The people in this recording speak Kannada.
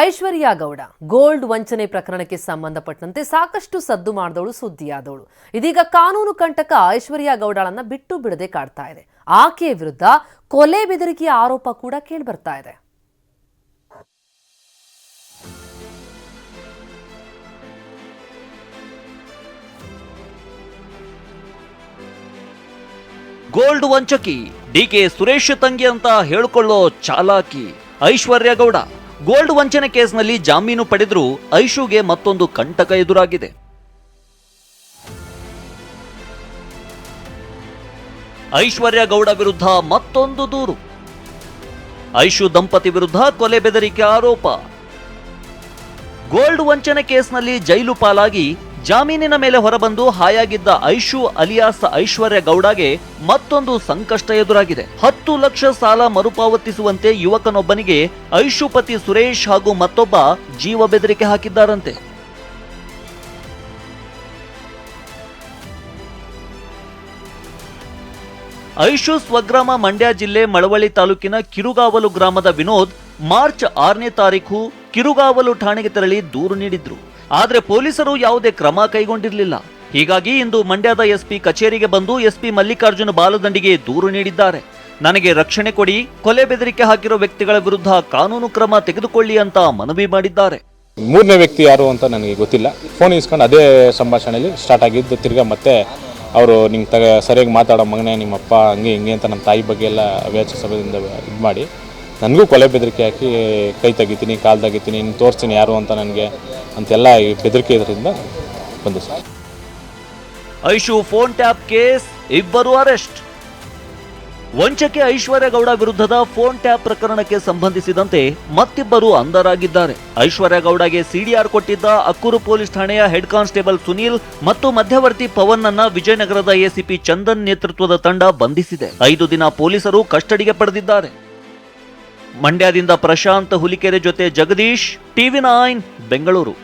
ಐಶ್ವರ್ಯ ಗೌಡ, ಗೋಲ್ಡ್ ವಂಚನೆ ಪ್ರಕರಣಕ್ಕೆ ಸಂಬಂಧಪಟ್ಟಂತೆ ಸಾಕಷ್ಟು ಸದ್ದು ಮಾಡಿದವಳು ಸುದ್ದಿಯಾದವಳು. ಇದೀಗ ಕಾನೂನು ಕಂಟಕ ಐಶ್ವರ್ಯ ಗೌಡಳನ್ನ ಬಿಟ್ಟು ಬಿಡದೆ ಕಾಡ್ತಾ ಇದೆ. ಆಕೆಯ ವಿರುದ್ಧ ಕೊಲೆ ಬೆದರಿಕೆಯ ಆರೋಪ ಕೂಡ ಕೇಳಿಬರ್ತಾ ಇದೆ. ಗೋಲ್ಡ್ ವಂಚಕಿ ಡಿ ಕೆ ಸುರೇಶ್ ತಂಗಿ ಅಂತ ಹೇಳಿಕೊಳ್ಳೋ ಚಾಲಾಕಿ ಐಶ್ವರ್ಯ ಗೌಡ. ಗೋಲ್ಡ್ ವಂಚನೆ ಕೇಸ್ನಲ್ಲಿ ಜಾಮೀನು ಪಡೆದ್ರು ಐಶುಗೆ ಮತ್ತೊಂದು ಕಂಟಕ ಎದುರಾಗಿದೆ. ಐಶ್ವರ್ಯ ಗೌಡ ವಿರುದ್ಧ ಮತ್ತೊಂದು ದೂರು. ಐಶು ದಂಪತಿ ವಿರುದ್ಧ ಕೊಲೆ ಬೆದರಿಕೆ ಆರೋಪ. ಗೋಲ್ಡ್ ವಂಚನೆ ಕೇಸ್ನಲ್ಲಿ ಜೈಲು ಪಾಲಾಗಿ ಜಾಮೀನಿನ ಮೇಲೆ ಹೊರಬಂದು ಹಾಯಾಗಿದ್ದ ಐಶು ಅಲಿಯಾಸ್ ಐಶ್ವರ್ಯ ಗೌಡಗೆ ಮತ್ತೊಂದು ಸಂಕಷ್ಟ ಎದುರಾಗಿದೆ. ಹತ್ತು ಲಕ್ಷ ಸಾಲ ಮರುಪಾವತಿಸುವಂತೆ ಯುವಕನೊಬ್ಬನಿಗೆ ಐಶು ಪತಿ ಸುರೇಶ್ ಹಾಗೂ ಮತ್ತೊಬ್ಬ ಜೀವ ಬೆದರಿಕೆ ಹಾಕಿದ್ದಾರಂತೆ. ಐಶು ಸ್ವಗ್ರಾಮ ಮಂಡ್ಯ ಜಿಲ್ಲೆ ಮಳವಳ್ಳಿ ತಾಲೂಕಿನ ಕಿರುಗಾವಲು ಗ್ರಾಮದ ವಿನೋದ್ ಮಾರ್ಚ್ ಆರನೇ ತಾರೀಕು ಕಿರುಗಾವಲು ಠಾಣೆಗೆ ತೆರಳಿ ದೂರು ನೀಡಿದ್ರು. ಆದ್ರೆ ಪೊಲೀಸರು ಯಾವುದೇ ಕ್ರಮ ಕೈಗೊಂಡಿರಲಿಲ್ಲ. ಹೀಗಾಗಿ ಇಂದು ಮಂಡ್ಯದ ಎಸ್ಪಿ ಕಚೇರಿಗೆ ಬಂದು ಎಸ್ಪಿ ಮಲ್ಲಿಕಾರ್ಜುನ ಬಾಲದಂಡಿಗೆ ದೂರು ನೀಡಿದ್ದಾರೆ. ನನಗೆ ರಕ್ಷಣೆ ಕೊಡಿ, ಕೊಲೆ ಬೆದರಿಕೆ ಹಾಕಿರೋ ವ್ಯಕ್ತಿಗಳ ವಿರುದ್ಧ ಕಾನೂನು ಕ್ರಮ ತೆಗೆದುಕೊಳ್ಳಿ ಅಂತ ಮನವಿ ಮಾಡಿದ್ದಾರೆ. ಮೂರನೇ ವ್ಯಕ್ತಿ ಯಾರು ಅಂತ ನನಗೆ ಗೊತ್ತಿಲ್ಲ. ಫೋನ್ ಇಸ್ಕೊಂಡು ಅದೇ ಸಂಭಾಷಣೆಯಲ್ಲಿ ಸ್ಟಾರ್ಟ್ ಆಗಿದ್ದು ತಿರ್ಗಾ ಮತ್ತೆ ಅವರು ನಿಂಗೆ ತಗ ಸರಿಯಾಗಿ ಮಾತಾಡೋ ಮಗನೇ ನಿಮ್ಮಪ್ಪ, ಹಂಗೆ ಹಿಂಗೆ ಅಂತ ನಮ್ಮ ತಾಯಿ ಬಗ್ಗೆ ಎಲ್ಲ ಸಭೆಯಿಂದ ಇದು ಮಾಡಿ ನನಗೂ ಕೊಲೆ ಬೆದರಿಕೆ ಹಾಕಿ ಕೈ ತೆಗಿತೀನಿ, ಕಾಲು ತೆಗಿತೀನಿ ನಿಮ್ಗೆ ತೋರಿಸ್ತೀನಿ ಯಾರು ಅಂತ ನನಗೆ ಅಂತೆಲ್ಲ ಈ ಬೆದರಿಕೆ ಇದರಿಂದ ಬಂದು ಐಶು ಫೋನ್ ಟ್ಯಾಪ್ ಕೇಸ್, ಇಬ್ಬರು ಅರೆಸ್ಟ್. ವಂಚಕೆ ಐಶ್ವರ್ಯಗೌಡ ವಿರುದ್ಧದ ಫೋನ್ ಟ್ಯಾಪ್ ಪ್ರಕರಣಕ್ಕೆ ಸಂಬಂಧಿಸಿದಂತೆ ಮತ್ತಿಬ್ಬರು ಅಂಧರಾಗಿದ್ದಾರೆ. ಐಶ್ವರ್ಯಗೌಡಗೆ ಸಿಡಿಆರ್ ಕೊಟ್ಟಿದ್ದ ಅಕ್ಕೂರು ಪೊಲೀಸ್ ಠಾಣೆಯ ಹೆಡ್ ಕಾನ್ಸ್ಟೇಬಲ್ ಸುನೀಲ್ ಮತ್ತು ಮಧ್ಯವರ್ತಿ ಪವನ್ ಅನ್ನ ವಿಜಯನಗರದ ಎಸಿಪಿ ಚಂದನ್ ನೇತೃತ್ವದ ತಂಡ ಬಂಧಿಸಿದೆ. ಐದು ದಿನ ಪೊಲೀಸರು ಕಸ್ಟಡಿಗೆ ಪಡೆದಿದ್ದಾರೆ. ಮಂಡ್ಯದಿಂದ ಪ್ರಶಾಂತ್ ಹುಲಿಕೆರೆ ಜೊತೆ ಜಗದೀಶ್, ಟಿವಿ ನೈನ್, ಬೆಂಗಳೂರು.